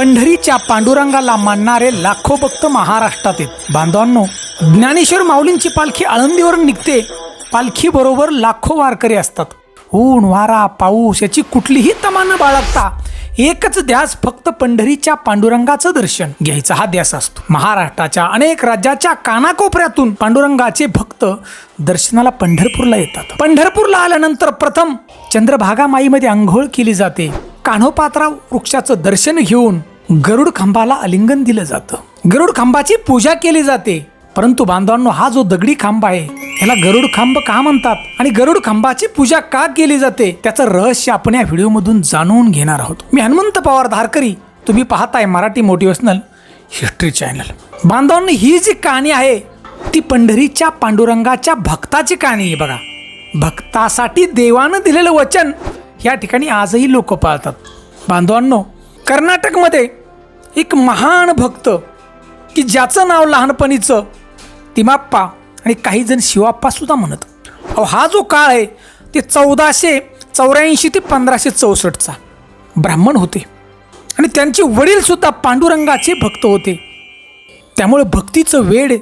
पंढरीच्या पांडुरंगाला मानणारे लाखो भक्त महाराष्ट्रात आहेत. बांधवांनो ज्ञानेश्वर माऊलींची पालखी आळंदीवरून निघते. पालखीबरोबर लाखो वारकरी असतात. ऊन वारा पाऊस याची कुठलीही तमा न बाळगता एकच ध्यास फक्त पंढरीच्या पांडुरंगाचं दर्शन. घ्यायचा हा ध्यास असतो. महाराष्ट्राच्या अनेक राज्याच्या कानाकोपऱ्यातून पांडुरंगाचे भक्त दर्शनाला पंढरपूरला येतात. पंढरपूरला आल्यानंतर प्रथम चंद्रभागा माईमध्ये आंघोळ केली जाते. कान्होपात्राव वृक्षाचं दर्शन घेऊन गरुड खांबाला आलिंगन दिलं जातं. गरुड खांबाची पूजा केली जाते. परंतु बांधवांनो हा जो दगडी खांब आहे याला गरुड खांब का म्हणतात? आणि गरुड खांबाची पूजा का केली जाते? त्याचं रहस्य आपण या व्हिडिओमधून जाणून घेणार आहोत. मी हनुमंत पवार धारकरी. तुम्ही पाहताय मराठी मोटिवेशनल हिस्ट्री चॅनल. बांधवांनो ही जी कहाणी आहे ती पंढरीच्या पांडुरंगाच्या भक्ताची कहाणी आहे बघा. भक्तासाठी देवानं दिलेलं वचन या ठिकाणी आजही लोक पाळतात. बांधवांनो कर्नाटकमध्ये एक महान भक्त की ज्याचं नाव लहानपणीचं तिमाप्पा आणि काही जण म्हणत. अहो हा जो काळ आहे ते चौदाशे चौऱ्याऐंशी ते पंधराशे चौसष्टचा ब्राह्मण होते. आणि त्यांचे वडीलसुद्धा पांडुरंगाचे भक्त होते. त्यामुळे भक्तीचं वेड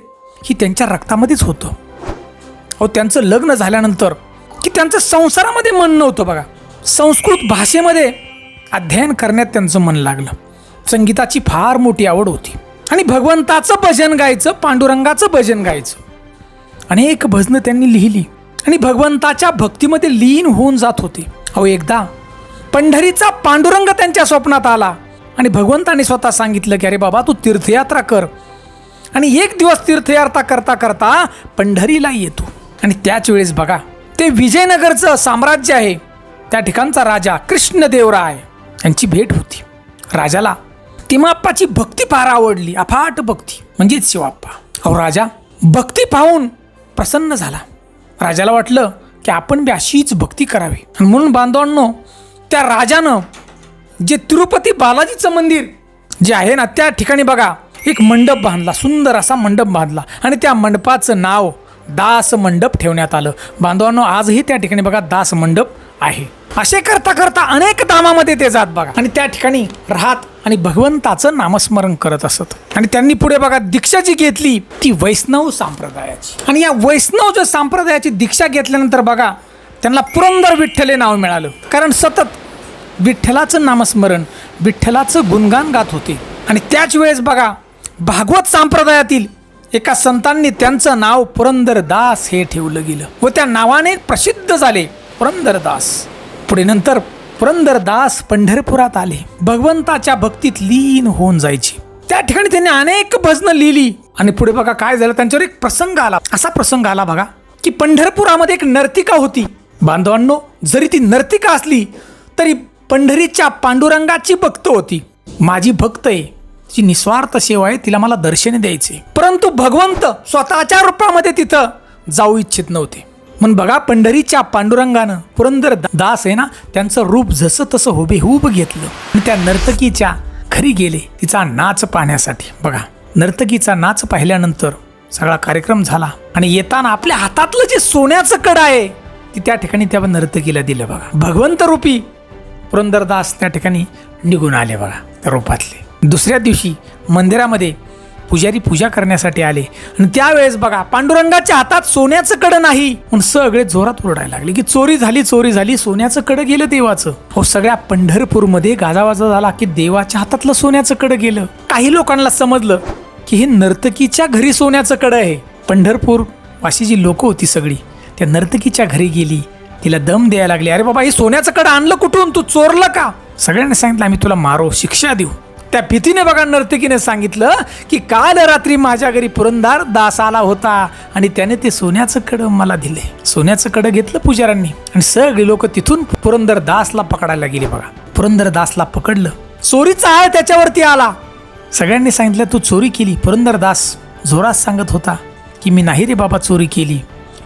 ही त्यांच्या रक्तामध्येच होतं. अहो त्यांचं लग्न झाल्यानंतर की त्यांचं संसारामध्ये मन नव्हतं बघा. संस्कृत भाषेमध्ये अध्ययन करण्यात त्यांचं मन लागलं. संगीताची फार मोठी आवड होती. आणि भगवंताचं भजन गायचं पांडुरंगाचं भजन गायचं. अनेक भजनं त्यांनी लिहिली. आणि भगवंताच्या भक्तीमध्ये लीन होऊन जात होते. अहो एकदा पंढरीचा पांडुरंग त्यांच्या स्वप्नात आला. आणि भगवंताने स्वतः सांगितलं की अरे बाबा तू तीर्थयात्रा कर. आणि एक दिवस तीर्थयात्रा करता करता पंढरीला येतो. आणि त्याच वेळेस बघा ते विजयनगरचं साम्राज्य आहे. त्या ठिकाणचा राजा कृष्णदेवराय. यांची भेट होती. राजाला तिमाप्पाची भक्ती फार आवडली. अफाट भक्ती. म्हणजेच शिवाप्पा अहो राजा भक्ती पाहून प्रसन्न झाला. राजाला वाटलं की आपण बी अशीच भक्ती करावी. आणि म्हणून बांधवांनो त्या राजानं जे तिरुपती बालाजीचं मंदिर जे आहे ना त्या ठिकाणी बघा एक मंडप बांधला सुंदर असा मंडप बांधला. आणि त्या मंडपाचं नाव दास मंडप ठेवण्यात आलं. बांधवांनो आजही त्या ठिकाणी बघा दास मंडप आहे. असे करता करता अनेक धामामध्ये ते जात बघा. आणि त्या ठिकाणी राहत आणि भगवंताचं नामस्मरण करत असत. आणि त्यांनी पुढे बघा दीक्षा जी घेतली ती वैष्णव संप्रदायाची. आणि या वैष्णव जो संप्रदायाची दीक्षा घेतल्यानंतर बघा त्यांना पुरंदर विठ्ठले नाव मिळालं. कारण सतत विठ्ठलाचं नामस्मरण विठ्ठलाचं गुणगान गात होते. आणि त्याच वेळेस बघा भागवत संप्रदायातील एका संतांनी त्यांचं नाव पुरंदर दास हे ठेवलं गेलं. व त्या नावाने प्रसिद्ध झाले. पुरंदरदास. पुढे नंतर पुरंदरदास पंढरपुरात आले. भगवंताच्या भक्तीत लीन होऊन जायची. त्या ठिकाणी त्यांनी अनेक भजनं लिहिली. आणि पुढे बघा काय झालं त्यांच्यावर एक प्रसंग आला. असा प्रसंग आला बघा की पंढरपुरामध्ये एक नर्तिका होती. बांधवांनो जरी ती नर्तिका असली तरी पंढरीच्या पांडुरंगाची भक्त होती. माझी भक्त आहे जी निस्वार्थ सेवा आहे तिला मला दर्शन द्यायचे. परंतु भगवंत स्वतःच्या रूपामध्ये तिथं जाऊ इच्छित नव्हते. मग बघा पंढरीच्या पांडुरंगानं पुरंदर दास आहे ना त्यांचं रूप जसं तसं हुबेहूब घेतलं. आणि त्या नर्तकीच्या घरी गेले तिचा नाच पाहण्यासाठी. बघा नर्तकीचा नाच पाहिल्यानंतर सगळा कार्यक्रम झाला. आणि येताना आपल्या हातातलं जे सोन्याचं कड आहे ती त्या ठिकाणी त्या नर्तकीला दिलं बघा. भगवंत रूपी पुरंदरदास त्या ठिकाणी निघून आले बघा त्या रूपातले. दुसऱ्या दिवशी मंदिरामध्ये पुजारी पूजा करण्यासाठी आले. आणि त्यावेळेस बघा पांडुरंगाच्या हातात सोन्याचं कडं नाही. पण सगळे जोरात ओरडायला लागले की चोरी झाली चोरी झाली सोन्याचं कडं गेलं देवाचं. हो सगळ्या पंढरपूरमध्ये गाजावाजा झाला की देवाच्या हातातलं सोन्याचं कडं गेलं. काही लोकांना समजलं की हे नर्तकीच्या घरी सोन्याचं कडं आहे. पंढरपूर वाशी जी लोक होती सगळी. त्या नर्तकीच्या घरी गेली. तिला दम द्यायला लागली. अरे बाबा हे सोन्याचं कडं आणलं कुठून? तू चोरलं का? सगळ्यांनी सांगितलं आम्ही तुला मारो शिक्षा देऊ. त्या भीतीने बघा नर्तकीने सांगितलं की काल रात्री माझ्या घरी पुरंदार दास आला होता आणि त्याने ते सोन्याचं कडं मला दिले. सोन्याचं कडं घेतलं पुजाऱ्यांनी आणि सगळे लोक तिथून पुरंदर दासला पकडायला गेले बघा. पुरंदर दासला पकडलं. चोरीचा आळ त्याच्यावरती आला. सगळ्यांनी सांगितलं तू चोरी केली. पुरंदर दास जोरात सांगत होता की मी नाही रे बाबा चोरी केली.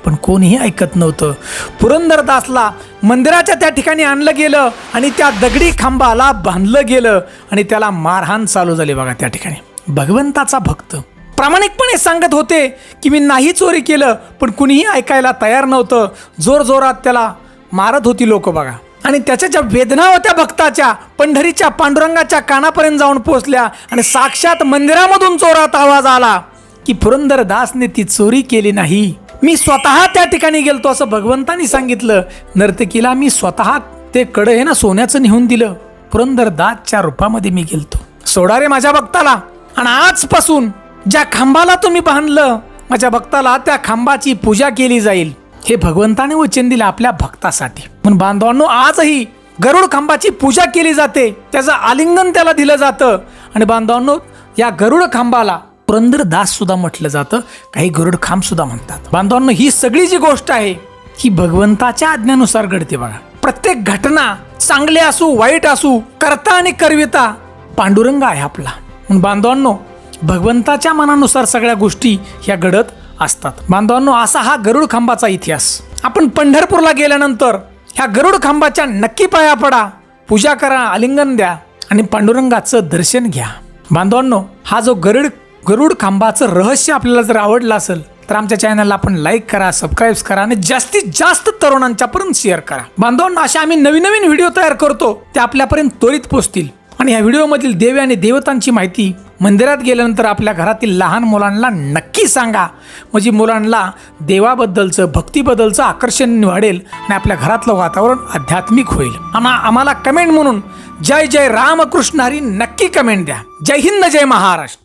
पण कोणीही ऐकत नव्हतं. पुरंदरदासला मंदिराच्या त्या ठिकाणी आणलं गेलं आणि त्या दगडी खांबाला बांधलं गेलं आणि त्याला मारहाण चालू झाली बघा त्या ठिकाणी. भगवंताचा भक्त. प्रामाणिकपणे सांगत होते की मी नाही चोरी केलं पण कुणीही ऐकायला तयार नव्हतं. जोर जोरात त्याला मारत होती लोक बघा. आणि त्याच्या ज्या वेदना होत्या भक्ताच्या पंढरीच्या पांडुरंगाच्या कानापर्यंत जाऊन पोचल्या आणि साक्षात मंदिरामधून चोरात आवाज आला की पुरंदरदासने ती चोरी केली नाही. मी स्वतः त्या ठिकाणी गेलतो असं भगवंतानी सांगितलं. नर्तकीला मी स्वतः ते कड आहे ना सोन्याचं नेऊन दिलं. पुरंदर दातच्या रूपामध्ये मी गेलतो. सोडा रे माझ्या भक्ताला. आणि आजपासून ज्या खांबाला तुम्ही बांधलं माझ्या भक्ताला त्या खांबाची पूजा केली जाईल. हे भगवंताने वचन दिलं आपल्या भक्तासाठी. पण बांधवांनो आजही गरुड खांबाची पूजा केली जाते. त्याचं आलिंगन त्याला दिलं जातं. आणि बांधवांनो या गरुड खांबाला पुरंदर दास सुद्धा म्हटलं जातं काही गरुड खांब सुद्धा म्हणतात. बांधवांनो ही सगळी जी गोष्ट आहे ही भगवंताच्या आज्ञानुसार घडते बघा. प्रत्येक घटना चांगले असू वाईट असू करता आणि करविता पांडुरंग आहे आपला. म्हणून बांधवांनो भगवंताच्या मनानुसार सगळ्या गोष्टी ह्या घडत असतात. बांधवांनो असा हा गरुड खांबाचा इतिहास. आपण पंढरपूरला गेल्यानंतर ह्या गरुड खांबाच्या नक्की पाया पडा पूजा करा आलिंगन द्या आणि पांडुरंगाचं दर्शन घ्या. बांधवांनो हा जो गरुड गरुड खांबाचं रहस्य आपल्याला जर आवडलं असेल तर आमच्या चॅनलला आपण लाईक करा सबस्क्राईब करा आणि जास्तीत जास्त तरुणांच्यापर्यंत शेअर करा. बांधवांना असे आम्ही नवीन नवीन व्हिडिओ तयार करतो ते आपल्यापर्यंत त्वरित पोचतील आणि ह्या व्हिडिओमधील देवी आणि देवतांची माहिती मंदिरात गेल्यानंतर आपल्या घरातील लहान मुलांना नक्की सांगा. म्हणजे मुलांना देवाबद्दलचं भक्तीबद्दलचं आकर्षण वाढेल आणि आपल्या घरातलं वातावरण आध्यात्मिक होईल. आम्हा आम्हाला कमेंट म्हणून जय जय रामकृष्ण हरी नक्की कमेंट द्या. जय हिंद जय महाराष्ट्र.